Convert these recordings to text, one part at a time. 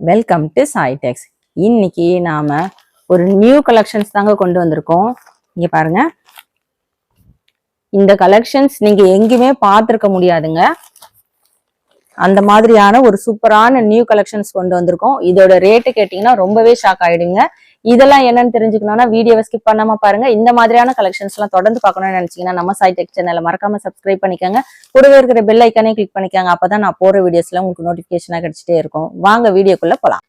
Welcome to சாய்டெக்ஸ் இன்னைக்கு நாம ஒரு நியூ கலெக்ஷன்ஸ் தாங்க கொண்டு வந்திருக்கோம். இங்க பாருங்க. இந்த கலெக்ஷன்ஸ் நீங்க எங்கேயுமே பார்த்துருக்க முடியாதுங்க. அந்த மாதிரியான ஒரு சூப்பரான நியூ கலெக்ஷன்ஸ் கொண்டு வந்திருக்கோம். இதோட ரேட்டு கேட்டிங்கன்னா ரொம்பவே ஷாக் ஆயிடுங்க. இதெல்லாம் என்னன்னு தெரிஞ்சுக்கணும்னா வீடியோவை ஸ்கிப் பண்ணாம பாருங்க. இந்த மாதிரியான கலெக்ஷன்ஸ் எல்லாம் தொடர்ந்து பார்க்கணும்னு நினைச்சீங்கன்னா நம்ம சாய்டெக் சேனலை மறக்காம சப்ஸ்கிரைப் பண்ணிக்கோங்க. கூடவே இருக்கிற பெல் ஐக்கானே கிளிக் பண்ணிக்கோங்க. அப்பதான் நான் போற வீடியோஸ்ல உங்களுக்கு நோட்டிபிகேஷனா கிடைச்சிட்டே இருக்கும். வாங்க வீடியோக்குள்ள போலாம்.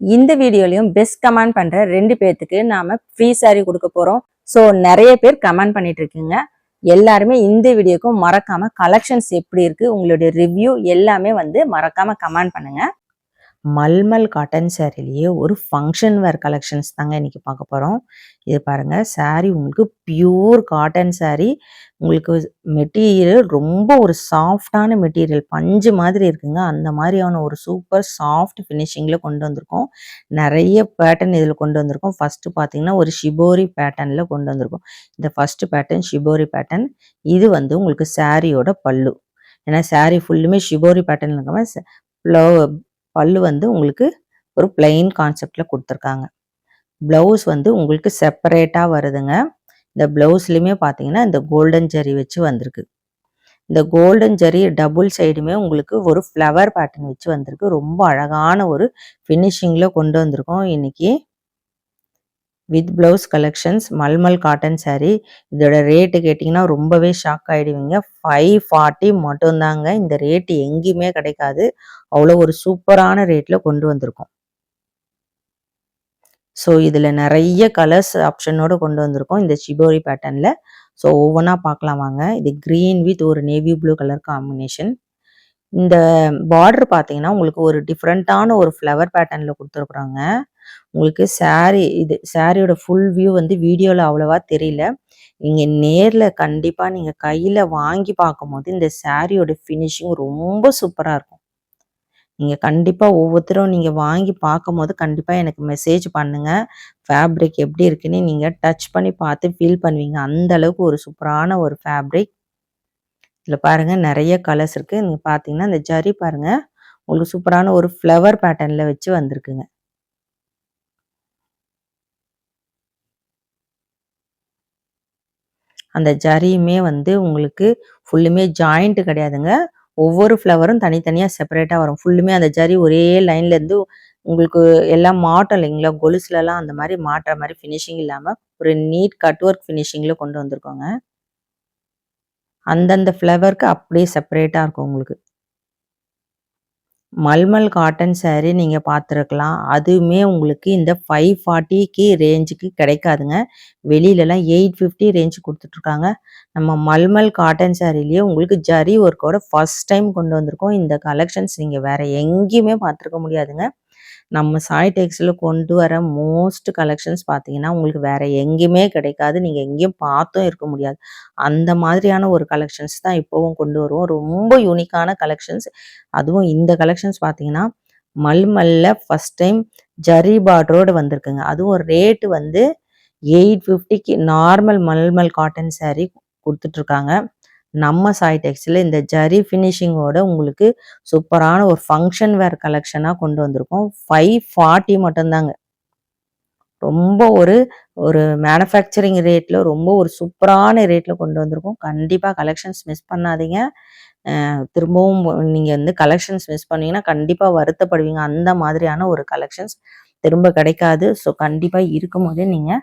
இந்த வீடியோலயும் பெஸ்ட் கமெண்ட் பண்ற ரெண்டு பேர்த்துக்கு நாம ஃப்ரீ சாரி கொடுக்க போறோம். ஸோ நிறைய பேர் கமெண்ட் பண்ணிட்டு இருக்கீங்க. எல்லாருமே இந்த வீடியோக்கும் மறக்காம கலெக்ஷன்ஸ் எப்படி இருக்கு உங்களுடைய ரிவ்யூ எல்லாமே வந்து மறக்காம கமெண்ட் பண்ணுங்க. மல்மல் காட்டன் சேரீலேயே ஒரு ஃபங்க்ஷன் வேர் கலெக்ஷன்ஸ் தாங்க இன்னைக்கு பார்க்க போறோம். இது பாருங்க சாரீ உங்களுக்கு பியூர் காட்டன் சாரீ உங்களுக்கு மெட்டீரியல் ரொம்ப ஒரு சாஃப்டான மெட்டீரியல் பஞ்சு மாதிரி இருக்குங்க. அந்த மாதிரியான ஒரு சூப்பர் சாஃப்ட் ஃபினிஷிங்ல கொண்டு வந்திருக்கோம். நிறைய பேட்டர்ன் இதில் கொண்டு வந்திருக்கோம். ஃபஸ்ட்டு பார்த்தீங்கன்னா ஒரு ஷிபோரி பேட்டர்னில் கொண்டு வந்திருக்கோம். இந்த ஃபஸ்ட்டு பேட்டர்ன் ஷிபோரி பேட்டர்ன் இது வந்து உங்களுக்கு சாரியோட பல்லு. ஏன்னா சாரீ ஃபுல்லுமே ஷிபோரி பேட்டர்ன் இருக்காம பல்லு வந்து உங்களுக்கு ஒரு பிளெயின் கான்செப்டில் கொடுத்துருக்காங்க. ப்ளவுஸ் வந்து உங்களுக்கு செப்பரேட்டாக வருதுங்க. இந்த ப்ளவுஸ்லையுமே பார்த்தீங்கன்னா இந்த கோல்டன் ஜரி வச்சு வந்திருக்கு. இந்த கோல்டன் ஜரி டபுள் சைடுமே உங்களுக்கு ஒரு ஃப்ளவர் பேட்டர்ன் வச்சு வந்திருக்கு. ரொம்ப அழகான ஒரு ஃபினிஷிங்கில் கொண்டு வந்திருக்கோம். இன்னைக்கு with blouse collections malmal cotton sari இதோட ரேட்டு கேட்டிங்கன்னா ரொம்பவே ஷாக் ஆகிடுவீங்க ஃபைவ் ஃபார்ட்டி மட்டும்தாங்க. இந்த ரேட்டு எங்கேயுமே கிடைக்காது. அவ்வளோ ஒரு சூப்பரான ரேட்ல கொண்டு வந்திருக்கோம். ஸோ இதில் நிறைய கலர்ஸ் ஆப்ஷனோட கொண்டு வந்திருக்கோம். இந்த சிபோரி பேட்டர்னில் ஸோ ஒவ்வொன்றா பார்க்கலாம் வாங்க. இது க்ரீன் வித் ஒரு நேவி ப்ளூ கலர் காம்பினேஷன் இந்த பார்டர் பார்த்தீங்கன்னா உங்களுக்கு ஒரு டிஃப்ரெண்ட்டான ஒரு ஃப்ளவர் பேட்டர்னில் கொடுத்துருக்குறாங்க. உங்களுக்கு saree இது சாரியோட ஃபுல் வியூ வந்து வீடியோவில் அவ்வளோவா தெரியல. நீங்கள் நேரில் கண்டிப்பாக நீங்கள் கையில் வாங்கி பார்க்கும்போது இந்த சாரியோட ஃபினிஷிங் ரொம்ப சூப்பராக இருக்கும். நீங்கள் கண்டிப்பாக ஒவ்வொருத்தரும் நீங்கள் வாங்கி பார்க்கும்போது கண்டிப்பாக எனக்கு மெசேஜ் பண்ணுங்க. ஃபேப்ரிக் எப்படி இருக்குன்னு நீங்கள் டச் பண்ணி பார்த்து ஃபீல் பண்ணுவீங்க. அந்த அளவுக்கு ஒரு சூப்பரான ஒரு ஃபேப்ரிக் இதில் பாருங்க நிறைய கலர்ஸ் இருக்கு. நீங்கள் பார்த்தீங்கன்னா இந்த ஜரி பாருங்க உங்களுக்கு சூப்பரான ஒரு ஃப்ளவர் பேட்டர்னில் வச்சு வந்திருக்குங்க. அந்த ஜரியுமே வந்து உங்களுக்கு ஃபுல்லுமே ஜாயிண்ட் கிடையாதுங்க. ஒவ்வொரு ஃப்ளவரும் தனித்தனியாக செப்பரேட்டாக வரும். ஃபுல்லுமே அந்த ஜரி ஒரே லைன்லேருந்து உங்களுக்கு எல்லாம் மாட்டும் இல்லைங்களா? கொலுசுலலாம் அந்த மாதிரி மாட்டுற மாதிரி ஃபினிஷிங் இல்லாமல் ஒரு நீட் கட் ஒர்க் ஃபினிஷிங்கில் கொண்டு வந்திருக்கோங்க. அந்தந்த ஃப்ளவருக்கு அப்படியே செப்பரேட்டாக இருக்கும் உங்களுக்கு. மல்மல் காட்டன் சாரீ நீங்கள் பார்த்துருக்கலாம். அதுவுமே உங்களுக்கு இந்த ஃபைவ் ஃபார்ட்டிக்கு ரேஞ்சுக்கு கிடைக்காதுங்க. வெளியிலலாம் எயிட் ஃபிஃப்டி ரேஞ்ச் கொடுத்துட்ருக்காங்க. நம்ம மல்மல் காட்டன் சாரீலேயே உங்களுக்கு ஜரி ஒர்க்கோட ஃபர்ஸ்ட் டைம் கொண்டு வந்திருக்கோம். இந்த கலெக்ஷன்ஸ் நீங்கள் வேற எங்கேயுமே பார்த்துருக்க முடியாதுங்க. நம்ம சாய் டெக்ஸில் கொண்டு வர மோஸ்ட் கலெக்ஷன்ஸ் பார்த்தீங்கன்னா உங்களுக்கு வேற எங்கேயுமே கிடைக்காது. நீங்கள் எங்கேயும் பார்த்தும் இருக்க முடியாது. அந்த மாதிரியான ஒரு கலெக்ஷன்ஸ் தான் இப்போவும் கொண்டு வருவோம். ரொம்ப யூனிக்கான கலெக்ஷன்ஸ் அதுவும் இந்த கலெக்ஷன்ஸ் பார்த்தீங்கன்னா மல்மல்ல ஃபஸ்ட் டைம் ஜரி பார்டரோடு வந்திருக்குங்க. அதுவும் ரேட்டு வந்து எயிட் ஃபிஃப்டிக்கு நார்மல் மல்மல் காட்டன் சாரீ கொடுத்துட்ருக்காங்க நம்ம சாய் டெக்ஸ்டில் இந்த ஜரி ஃபினிஷிங்கோட உங்களுக்கு சூப்பரான ஒரு ஃபங்க்ஷன் வேர் கலெக்ஷனாக கொண்டு வந்திருக்கோம். ஃபைவ் ஃபார்ட்டி மட்டும்தாங்க. ரொம்ப ஒரு ஒரு மேனுஃபேக்சரிங் ரேட்டில் ரொம்ப ஒரு சூப்பரான ரேட்டில் கொண்டு வந்திருக்கோம். கண்டிப்பாக கலெக்ஷன்ஸ் மிஸ் பண்ணாதீங்க. திரும்பவும் நீங்கள் வந்து கலெக்ஷன்ஸ் மிஸ் பண்ணீங்கன்னா கண்டிப்பாக வருத்தப்படுவீங்க. அந்த மாதிரியான ஒரு கலெக்ஷன்ஸ் திரும்ப கிடைக்காது. ஸோ கண்டிப்பாக இருக்கும் போதே நீங்கள்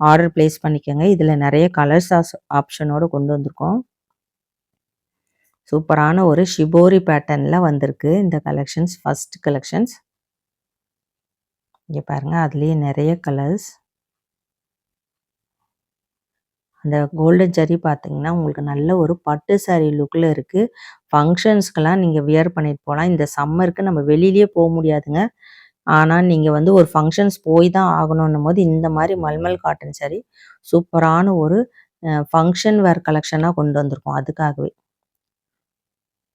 ஆர்டர் பிளேஸ் பண்ணிக்கோங்க. இதில் நிறைய கலர்ஸ் ஆப்ஷனோட கொண்டு வந்திருக்கோம். சூப்பரான ஒரு ஷிபோரி பேட்டர்னில் வந்திருக்கு இந்த கலெக்ஷன்ஸ் ஃபர்ஸ்ட் கலெக்ஷன்ஸ் இங்கே பாருங்கள் அதுலேயே நிறைய கலர்ஸ் அந்த கோல்டன் சரி பார்த்தீங்கன்னா உங்களுக்கு நல்ல ஒரு பட்டு saree லுக்கில் இருக்குது ஃபங்க்ஷன்ஸ்க்கெல்லாம் நீங்கள் வியர் பண்ணிட்டு போகலாம் இந்த சம்மருக்கு நம்ம வெளியிலேயே போக முடியாதுங்க. ஆனால் நீங்கள் வந்து ஒரு ஃபங்க்ஷன்ஸ் போய் தான் ஆகணுன்னும் போது இந்த மாதிரி மல்மல் காட்டன் saree சூப்பரான ஒரு ஃபங்க்ஷன் வேர் கலெக்ஷனாக கொண்டு வந்திருக்கோம். அதுக்காகவே.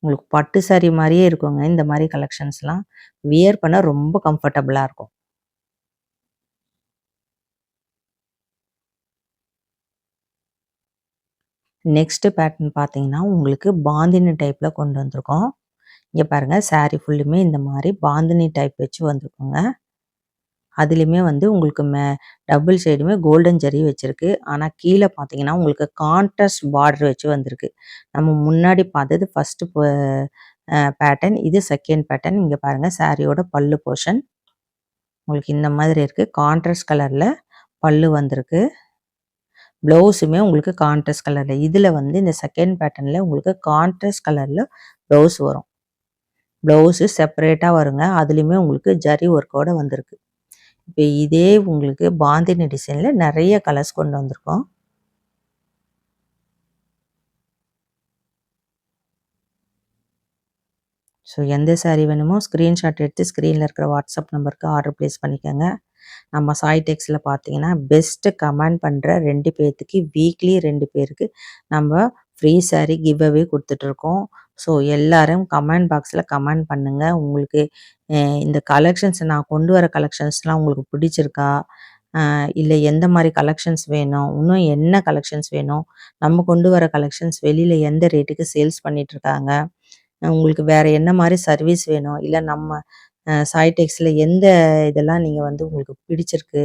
உங்களுக்கு பட்டு saree மாதிரியே இருக்குங்க. இந்த மாதிரி கலெக்ஷன்ஸ்லாம் வியர் பண்ண ரொம்ப கம்ஃபர்டபுளாக இருக்கும். நெக்ஸ்ட் பேட்டர்ன் பார்த்தீங்கன்னா உங்களுக்கு பாந்தினி டைப்பில் கொண்டு வந்திருக்கோம். இங்கே பாருங்கள் சாரீ ஃபுல்லுமே இந்த மாதிரி பாந்தினி டைப் வச்சு வந்திருக்குங்க. அதுலேயுமே வந்து உங்களுக்கு மே டபுள் சைடுமே கோல்டன் ஜரி வச்சிருக்கு. ஆனால் கீழே பார்த்தீங்கன்னா உங்களுக்கு கான்ட்ராஸ்ட் பார்டர் வச்சு வந்திருக்கு. நம்ம முன்னாடி பார்த்தது ஃபஸ்ட்டு பேட்டர்ன் இது செகண்ட் பேட்டர்ன் இங்கே பாருங்கள் சாரியோட பல்லு போர்ஷன் உங்களுக்கு இந்த மாதிரி இருக்குது கான்ட்ராஸ்ட் கலரில் பல்லு வந்திருக்கு. ப்ளவுஸுமே உங்களுக்கு கான்ட்ராஸ்ட் கலரில் இதில் வந்து இந்த செகண்ட் பேட்டர்னில் உங்களுக்கு கான்ட்ராஸ்ட் கலரில் ப்ளவுஸ் வரும். ப்ளவுஸு செப்பரேட்டாக வருங்க. அதுலேயுமே உங்களுக்கு ஜரி ஒர்க்கோட வந்திருக்கு. இப்போ இதே உங்களுக்கு பாந்தினி டிசைனில் நிறைய கலர்ஸ் கொண்டு வந்திருக்கோம். ஸோ எந்த சாரீ வேணுமோ ஸ்க்ரீன்ஷாட் எடுத்து ஸ்க்ரீனில் இருக்கிற வாட்ஸ்அப் நம்பருக்கு ஆர்டர் ப்ளேஸ் பண்ணிக்கோங்க. நம்ம சாய் டெக்ஸில் பார்த்தீங்கன்னா பெஸ்ட்டு கமெண்ட் பண்ணுற ரெண்டு பேர்த்துக்கு வீக்லி ரெண்டு பேருக்கு நம்ம ஃப்ரீ சாரீ கிவ் அவே கொடுத்துட்ருக்கோம் ஸோ எல்லாரும் கமெண்ட் பாக்ஸில் கமெண்ட் பண்ணுங்கள் உங்களுக்கு இந்த கலெக்ஷன்ஸ் நான் கொண்டு வர கலெக்ஷன்ஸ்லாம் உங்களுக்கு பிடிச்சிருக்கா? இல்லை எந்த மாதிரி கலெக்ஷன்ஸ் வேணும்? இன்னும் என்ன கலெக்ஷன்ஸ் வேணும்? நம்ம கொண்டு வர கலெக்ஷன்ஸ் வெளியில் எந்த ரேட்டுக்கு சேல்ஸ் பண்ணிகிட்ருக்காங்க உங்களுக்கு வேறு என்ன மாதிரி சர்வீஸ் வேணும்? இல்லை நம்ம சாய்டெக்ஸில் எந்த இதெல்லாம் நீங்கள் வந்து உங்களுக்கு பிடிச்சிருக்கு?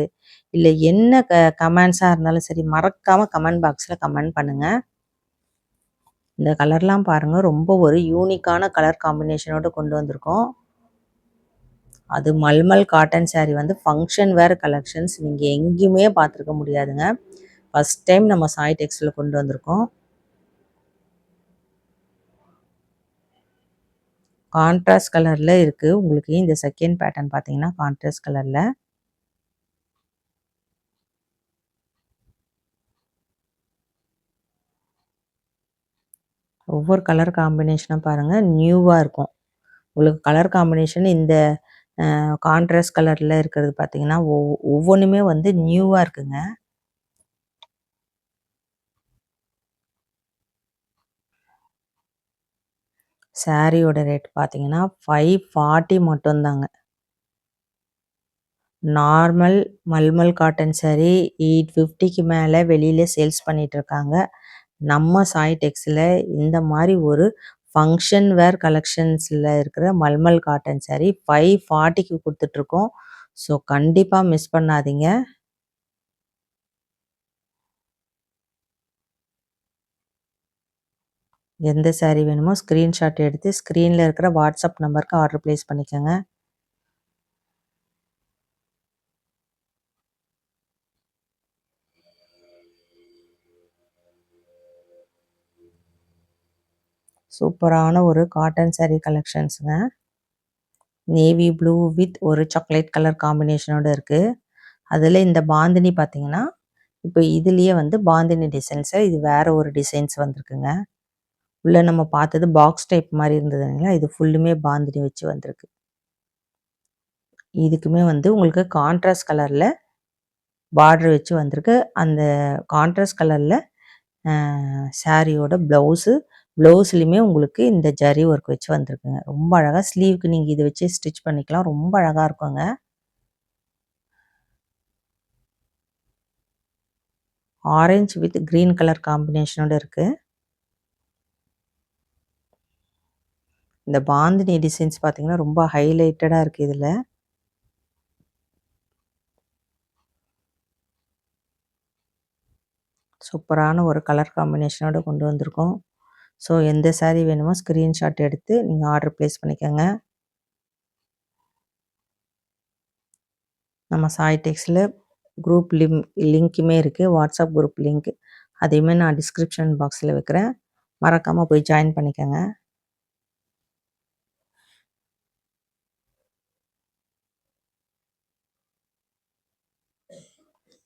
இல்லை என்ன க கமெண்ட்ஸாக இருந்தாலும் சரி மறக்காமல் கமெண்ட் பாக்ஸில் கமெண்ட் பண்ணுங்கள் இந்த கலர்லாம் பாருங்கள் ரொம்ப ஒரு யூனிக்கான கலர் காம்பினேஷனோடு கொண்டு வந்திருக்கோம். அது மல்மல் காட்டன் சாரீ வந்து ஃபங்க்ஷன் வேர் கலெக்ஷன்ஸ் நீங்கள் எங்கேயுமே பார்த்துருக்க முடியாதுங்க. ஃபஸ்ட் டைம் நம்ம சாய் டெக்ஸில் கொண்டு வந்திருக்கோம். கான்ட்ராஸ்ட் கலரில் இருக்குது உங்களுக்கு இந்த செகண்ட் பேட்டர்ன் பார்த்தீங்கன்னா கான்ட்ராஸ்ட் கலரில் ஒவ்வொரு கலர் காம்பினேஷனாக பாருங்கள் நியூவாக இருக்கும். உங்களுக்கு கலர் காம்பினேஷன் இந்த கான்ட்ராஸ்ட் கலரில் இருக்கிறது பார்த்தீங்கன்னா ஒவ் ஒவ்வொன்றுமே வந்து நியூவாக இருக்குங்க. சாரியோட ரேட் பார்த்தீங்கன்னா ஃபைவ் ஃபார்ட்டி மட்டும்தாங்க. Normal malmal cotton sari eight ஃபிஃப்டிக்கு மேலே வெளியில் சேல்ஸ் பண்ணிகிட்ருக்காங்க நம்ம சாய் டெக்ஸில் இந்த மாதிரி ஒரு ஃபங்க்ஷன் வேர் கலெக்ஷன்ஸில் இருக்கிற மல்மல் காட்டன் சாரி ஃபைவ் ஃபார்ட்டிக்கு கொடுத்துட்ருக்கோம். ஸோ கண்டிப்பாக மிஸ் பண்ணாதீங்க. எந்த சாரீ வேணுமோ ஸ்க்ரீன்ஷாட் எடுத்து ஸ்க்ரீனில் இருக்கிற வாட்ஸ்அப் நம்பருக்கு ஆர்டர் ப்ளேஸ் பண்ணிக்கோங்க. சூப்பரான ஒரு காட்டன் சாரீ கலெக்ஷன்ஸுங்க நேவி ப்ளூ வித் ஒரு சாக்லேட் கலர் காம்பினேஷனோட இருக்குது அதில் இந்த பாந்தினி பார்த்தீங்கன்னா இப்போ இதுலேயே வந்து பாந்தினி டிசைன்ஸு இது வேறு ஒரு டிசைன்ஸ் வந்திருக்குங்க. உள்ளே நம்ம பார்த்தது பாக்ஸ் டைப் மாதிரி இருந்ததுங்களா இது ஃபுல்லுமே பாந்தினி வச்சு வந்திருக்கு. இதுக்குமே வந்து உங்களுக்கு கான்ட்ராஸ்ட் கலரில் பார்டர் வச்சு வந்திருக்கு. அந்த கான்ட்ராஸ்ட் கலரில் சாரியோட ப்ளவுஸு ப்ளவுஸ்லையுமே உங்களுக்கு இந்த ஜரி ஒர்க் வச்சு வந்திருக்குங்க. ரொம்ப அழகாக ஸ்லீவுக்கு நீங்கள் இதை வச்சு ஸ்டிச் பண்ணிக்கலாம். ரொம்ப அழகாக இருக்குங்க. ஆரஞ்சு வித் க்ரீன் கலர் காம்பினேஷனோட இருக்குது இந்த பாந்தினி டிசைன்ஸ் பார்த்தீங்கன்னா ரொம்ப ஹைலைட்டடாக இருக்குது இதில். சூப்பரான ஒரு கலர் காம்பினேஷனோடு கொண்டு வந்திருக்கோம். ஸோ எந்த சாரீ வேணுமோ ஸ்க்ரீன்ஷாட் எடுத்து நீங்கள் ஆர்டர் ப்ளேஸ் பண்ணிக்கோங்க. நம்ம சாய் டெக்ஸில் குரூப் லிம் லிங்க்குமே இருக்குது வாட்ஸ்அப் குரூப் லிங்க் அதையுமே நான் டிஸ்கிரிப்ஷன் பாக்ஸில் வைக்கிறேன். மறக்காமல் போய் ஜாயின் பண்ணிக்கோங்க.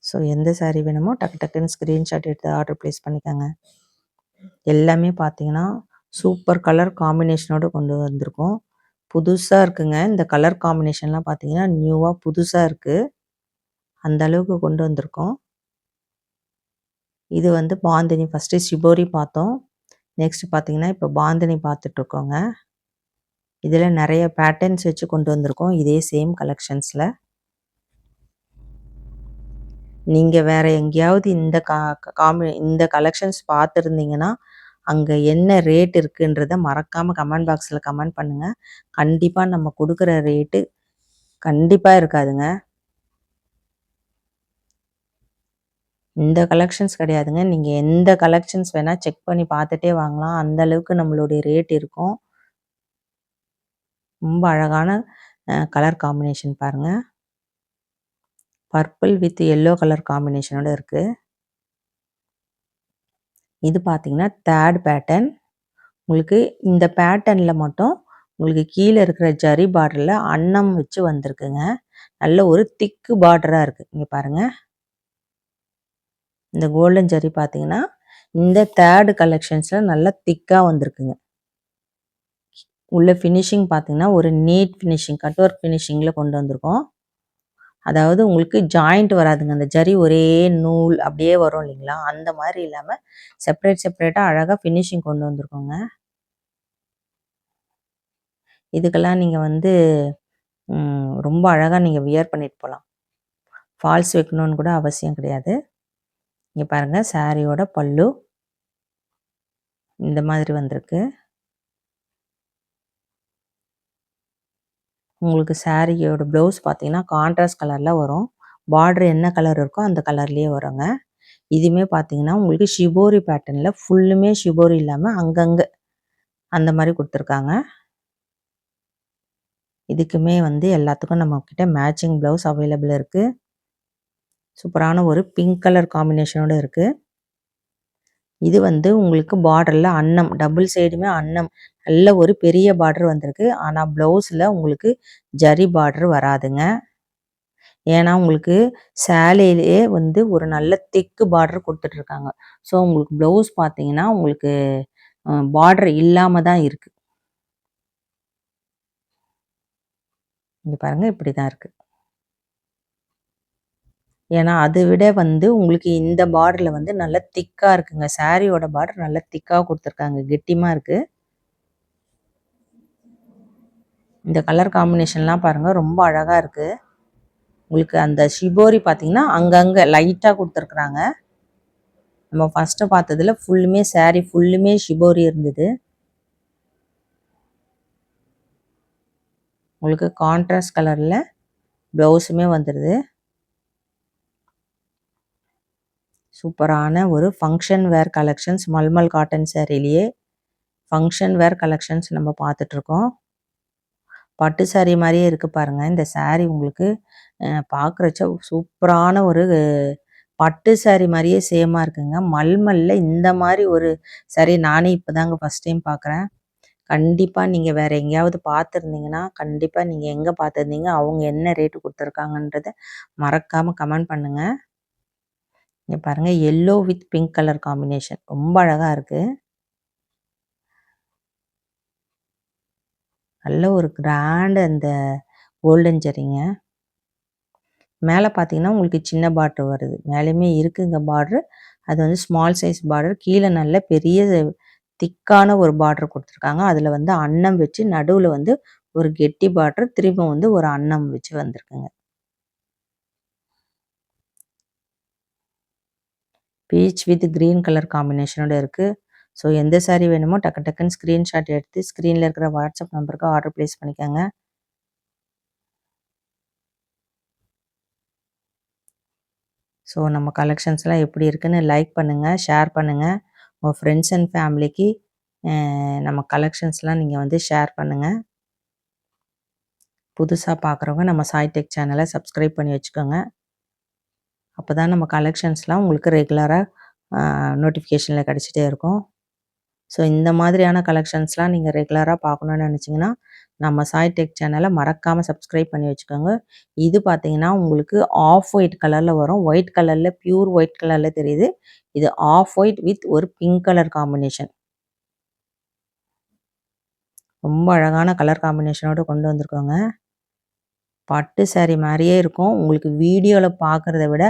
ஸோ எந்த சாரீ வேணுமோ டக்கு டக்குன்னு ஸ்க்ரீன்ஷாட் எடுத்து ஆர்டர் ப்ளேஸ் பண்ணிக்கோங்க. எல்லாமே பார்த்தீங்கன்னா சூப்பர் கலர் காம்பினேஷனோடு கொண்டு வந்திருக்கோம். புதுசாக இருக்குங்க. இந்த கலர் காம்பினேஷன்லாம் பார்த்தீங்கன்னா நியூவாக புதுசாக இருக்குது அந்த அளவுக்கு கொண்டு வந்திருக்கோம். இது வந்து பாந்தினி. ஃபஸ்ட்டு சிபோரி பார்த்தோம். நெக்ஸ்ட் பார்த்தீங்கன்னா இப்போ பாந்தினி பார்த்துட்ருக்கோங்க இதில் நிறைய பேட்டர்ன்ஸ் வச்சு கொண்டு வந்திருக்கோம். இதே சேம் கலெக்ஷன்ஸில் நீங்கள் வேறு எங்கேயாவது இந்த கா காமி இந்த கலெக்ஷன்ஸ் பார்த்துருந்தீங்கன்னா அங்கே என்ன ரேட் இருக்குன்றத மறக்காமல் கமெண்ட் பாக்ஸில் கமெண்ட் பண்ணுங்கள் கண்டிப்பாக நம்ம கொடுக்குற ரேட்டு கண்டிப்பாக இருக்காதுங்க. இந்த கலெக்ஷன்ஸ் கிடையாதுங்க. நீங்கள் எந்த கலெக்ஷன்ஸ் வேணால் செக் பண்ணி பார்த்துட்டே வாங்கலாம். அந்த அளவுக்கு நம்மளுடைய ரேட் இருக்கும். ரொம்ப அழகான கலர் காம்பினேஷன் பாருங்கள் பர்பிள் வித் எல்லோ கலர் காம்பினேஷனோட இருக்குது இது பார்த்திங்கன்னா தேர்ட் பேட்டர்ன் உங்களுக்கு இந்த பேட்டர்னில் மட்டும் உங்களுக்கு கீழே இருக்கிற ஜரி பார்டரில் அன்னம் வச்சு வந்திருக்குங்க. நல்ல ஒரு திக்கு பார்டராக இருக்குது இங்கே பாருங்கள் இந்த கோல்டன் ஜரி பார்த்தீங்கன்னா இந்த தேர்டு கலெக்ஷன்ஸில் நல்லா திக்காக வந்திருக்குங்க. உள்ள ஃபினிஷிங் பார்த்தீங்கன்னா ஒரு நீட் ஃபினிஷிங் கட் ஒர்க் ஃபினிஷிங்கில் கொண்டு வந்திருக்கோம். அதாவது உங்களுக்கு ஜாயிண்ட் வராதுங்க. அந்த ஜரி ஒரே நூல் அப்படியே வரும் இல்லைங்களா? அந்த மாதிரி இல்லாமல் செப்பரேட் செப்பரேட்டாக அழகாக ஃபினிஷிங் கொண்டு வந்திருக்கோங்க. இதுக்கெல்லாம் நீங்கள் வந்து ரொம்ப அழகாக நீங்கள் வியர் பண்ணிட்டு போகலாம் ஃபால்ஸ் வைக்கணும்னு கூட அவசியம் கிடையாது. இங்கே பாருங்கள் சாரியோட பல்லு. இந்த மாதிரி வந்திருக்கு. உங்களுக்கு சாரியோட ப்ளவுஸ் பார்த்தீங்கன்னா கான்ட்ராஸ்ட் கலரில் வரும். பார்டர் என்ன கலர் இருக்கோ அந்த கலர்லேயே வருங்க. இதுவுமே பார்த்தீங்கன்னா உங்களுக்கு ஷிபோரி பேட்டர்னில் ஃபுல்லுமே ஷிபோரி இல்லாமல் அங்கங்கே அந்த மாதிரி கொடுத்துருக்காங்க. இதுக்குமே வந்து எல்லாத்துக்கும் நம்மக்கிட்ட மேட்சிங் ப்ளவுஸ் அவைலபிள் இருக்குது சூப்பரான ஒரு பிங்க் கலர் காம்பினேஷனோடு இருக்குது இது வந்து உங்களுக்கு பார்டரில் அன்னம் டபுள் சைடுமே அன்னம். நல்ல ஒரு பெரிய பார்டர் வந்திருக்கு. ஆனால் ப்ளவுஸில் உங்களுக்கு ஜரி பார்டர் வராதுங்க. ஏன்னா உங்களுக்கு சேலையிலே வந்து ஒரு நல்ல திக்கு பார்டர் கொடுத்துட்ருக்காங்க. ஸோ உங்களுக்கு ப்ளவுஸ் பார்த்தீங்கன்னா உங்களுக்கு பார்டர் இல்லாமல் தான் இருக்குது இங்கே பாருங்கள் இப்படி தான் இருக்குது ஏன்னா அதை விட வந்து உங்களுக்கு இந்த பார்டரில் வந்து நல்ல திக்காக இருக்குங்க. சாரியோட பார்டர் நல்லா திக்காக கொடுத்துருக்காங்க. கெட்டிமாக இருக்குது இந்த கலர் காம்பினேஷன்லாம் பாருங்கள் ரொம்ப அழகாக இருக்குது உங்களுக்கு அந்த ஷிபோரி பார்த்தீங்கன்னா அங்கங்கே லைட்டாக கொடுத்துருக்குறாங்க. நம்ம ஃபஸ்ட்டு பார்த்ததுல ஃபுல்லுமே சாரீ ஃபுல்லுமே ஷிபோரி இருந்தது. உங்களுக்கு கான்ட்ராஸ்ட் கலரில் ப்ளவுஸுமே வந்துடுது சூப்பரான ஒரு function wear collections malmal cotton சேரீலேயே function wear collections நம்ம பார்த்துட்ருக்கோம் பட்டு சாரீ மாதிரியே இருக்குது பாருங்கள் இந்த சாரீ உங்களுக்கு பார்க்குறச்ச சூப்பரான ஒரு பட்டு சாரீ மாதிரியே சேமாக இருக்குங்க. மல்மல்ல இந்த மாதிரி ஒரு சாரீ நானே இப்போ தாங்க ஃபஸ்ட் டைம் பார்க்குறேன் கண்டிப்பாக நீங்கள் வேறு எங்கேயாவது பார்த்துருந்தீங்கன்னா கண்டிப்பாக நீங்கள் எங்கே பார்த்துருந்தீங்க அவங்க என்ன ரேட்டு கொடுத்துருக்காங்கன்றத மறக்காமல் கமெண்ட் பண்ணுங்கள் இங்கே பாருங்கள் yellow with pink colour combination ரொம்ப அழகாக இருக்குது நல்ல ஒரு கிராண்டு அந்த கோல்டன் ஜரிங்க மேலே பார்த்தீங்கன்னா உங்களுக்கு சின்ன பார்டர் வருது. மேலேயுமே இருக்குங்க பார்டர் அது வந்து ஸ்மால் சைஸ் பார்டர் கீழே நல்ல பெரிய திக்கான ஒரு பார்டர் கொடுத்துருக்காங்க. அதில் வந்து அன்னம் வச்சு நடுவில் வந்து ஒரு கெட்டி பார்டர் திரும்ப வந்து ஒரு அன்னம் வச்சு வந்திருக்குங்க. பீச் வித் க்ரீன் கலர் காம்பினேஷனோட இருக்குது ஸோ எந்த சாரீ வேணுமோ டக்கு டக்குன்னு ஸ்க்ரீன்ஷாட் எடுத்து ஸ்க்ரீனில் இருக்கிற வாட்ஸ்அப் நம்பருக்கு ஆர்டர் ப்ளேஸ் பண்ணிக்கோங்க. ஸோ நம்ம கலெக்ஷன்ஸ்லாம் எப்படி இருக்குன்னு லைக் பண்ணுங்கள் ஷேர் பண்ணுங்கள் உங்கள் ஃப்ரெண்ட்ஸ் அண்ட் ஃபேமிலிக்கு நம்ம கலெக்ஷன்ஸ்லாம் நீங்கள் வந்து ஷேர் பண்ணுங்கள் புதுசாக பார்க்குறவங்க நம்ம சாய்டெக் சேனலை சப்ஸ்கிரைப் பண்ணி வச்சுக்கோங்க. அப்போ தான் நம்ம கலெக்ஷன்ஸ்லாம் உங்களுக்கு ரெகுலராக நோட்டிஃபிகேஷனில் கிடச்சிட்டே இருக்கும். ஸோ இந்த மாதிரியான கலெக்ஷன்ஸ்லாம் நீங்கள் ரெகுலராக பார்க்கணுன்னு நினச்சிங்கன்னா நம்ம சாய் டெக் சேனலை மறக்காமல் சப்ஸ்கிரைப் பண்ணி வச்சுக்கோங்க. இது பார்த்தீங்கன்னா உங்களுக்கு ஆஃப் ஒயிட் கலரில் வரும். ஒயிட் கலரில் பியூர் ஒயிட் கலரில் தெரியுது. இது ஆஃப் ஒயிட் வித் ஒரு பிங்க் கலர் காம்பினேஷன் ரொம்ப அழகான கலர் காம்பினேஷனோடு கொண்டு வந்திருக்கோங்க. பட்டு சாரீ மாதிரியே இருக்கும். உங்களுக்கு வீடியோவில் பார்க்குறத விட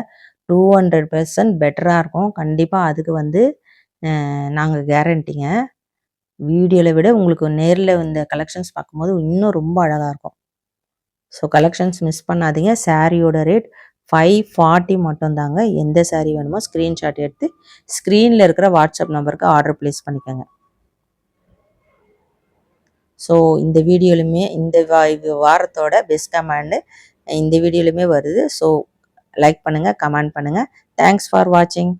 டூ ஹண்ட்ரட் பர்சன்ட் பெட்டராக இருக்கும். கண்டிப்பாக அதுக்கு வந்து நாங்கள் கேரண்டிங்க வீடியோவில் விட உங்களுக்கு நேரில் இந்த கலெக்ஷன்ஸ் பார்க்கும்போது இன்னும் ரொம்ப அழகாக இருக்கும். ஸோ கலெக்ஷன்ஸ் மிஸ் பண்ணாதீங்க. சாரியோட ரேட் ஃபைவ் ஃபார்ட்டி மட்டும்தாங்க எந்த சாரீ வேணுமோ ஸ்க்ரீன்ஷாட் எடுத்து ஸ்க்ரீனில் இருக்கிற வாட்ஸ்அப் நம்பருக்கு ஆர்டர் ப்ளேஸ் பண்ணிக்கோங்க. ஸோ இந்த வீடியோலுமே இந்த வா இது வாரத்தோட பெஸ்ட் கமெண்டு இந்த வீடியோலுமே வருது. ஸோ லைக் பண்ணுங்கள் கமெண்ட் பண்ணுங்கள் தேங்க்ஸ் ஃபார் வாட்சிங்